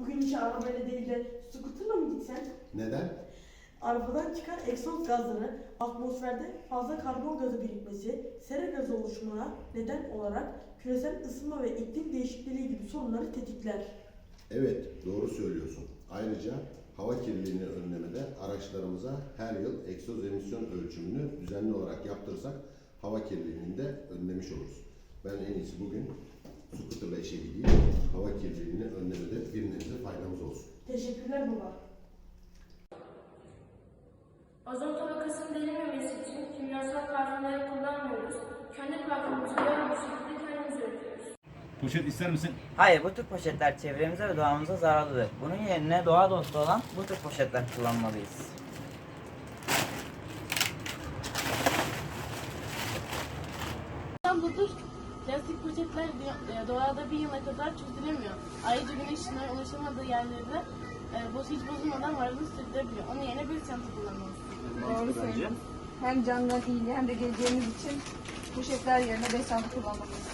bugün işe arabayla değil de scooterla mı gitsen? Neden? Arabadan çıkan egzoz gazları atmosferde fazla karbon gazı birikmesi, sera gazı oluşumuna neden olarak küresel ısınma ve iklim değişikliği gibi sorunları tetikler. Evet, doğru söylüyorsun. Ayrıca hava kirliliğini önlemede araçlarımıza her yıl egzoz emisyon ölçümünü düzenli olarak yaptırsak hava kirliliğini de önlemiş oluruz. Ben en iyisi bugün scooterla işe gideyim. Hava kirliliğini önlemede bir nebze faydamız olsun. Teşekkürler baba. Ozon tabakasının delinmemesi için kimyasal parfümleri kullanmıyoruz. Kendi parfümümüzü yarın bir şekilde kendimiz üretiyoruz. Poşet ister misin? Hayır, bu tür poşetler çevremize ve doğamıza zararlıdır. Bunun yerine doğa dostu olan bu tür poşetler kullanmalıyız. İstanbul'da plastik poşetler e, doğada bir yıla kadar çözülemiyor. Ayrıca güneş ışınına ulaşamadığı yerlerde e, boz hiç bozulmadan varlığını sürdürebiliyor. Onun yerine bir çanta kullanmalısın. Doğru söylüyorsun. Hem canlıların iyiliği hem de geleceğimiz için poşetler yerine beş çanta kullanmalıyız.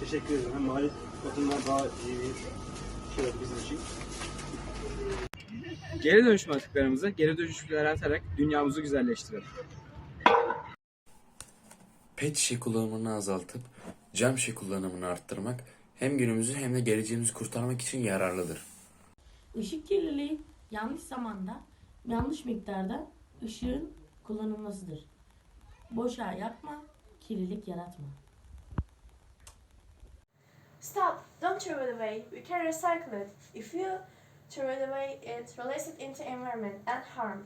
Teşekkür ederim. Hem maliyet bakımından daha iyi bir şey bizim için. Geri dönüşüm atıklarımızı geri dönüşümlere atarak dünyamızı güzelleştirelim. Pet şişe kullanımını azaltıp cam şişe kullanımını arttırmak hem günümüzü hem de geleceğimizi kurtarmak için yararlıdır. Işık kirliliği yanlış zamanda, yanlış miktarda ışığın kullanılmasıdır. Boşa yakma, kirlilik yaratma. Stop! Don't throw it away. We can recycle it. If you throw it away, it releases it into environment and harm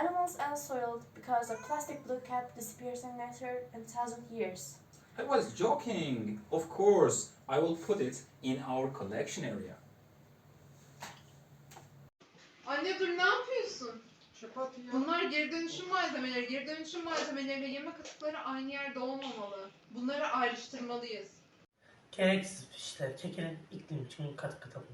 animals and soil because the plastic blue cap disappears in nature in thousand years. I was joking. Of course, I will put it in our collection area. Anne dur ne yapıyorsun? Bunlar geri dönüşüm malzemeleri. Geri dönüşüm malzemeleriyle yemek atıkları aynı yerde olmamalı. Bunları ayrıştırmalıyız. Gereksiz işler çekilin, iklim için katı katalım.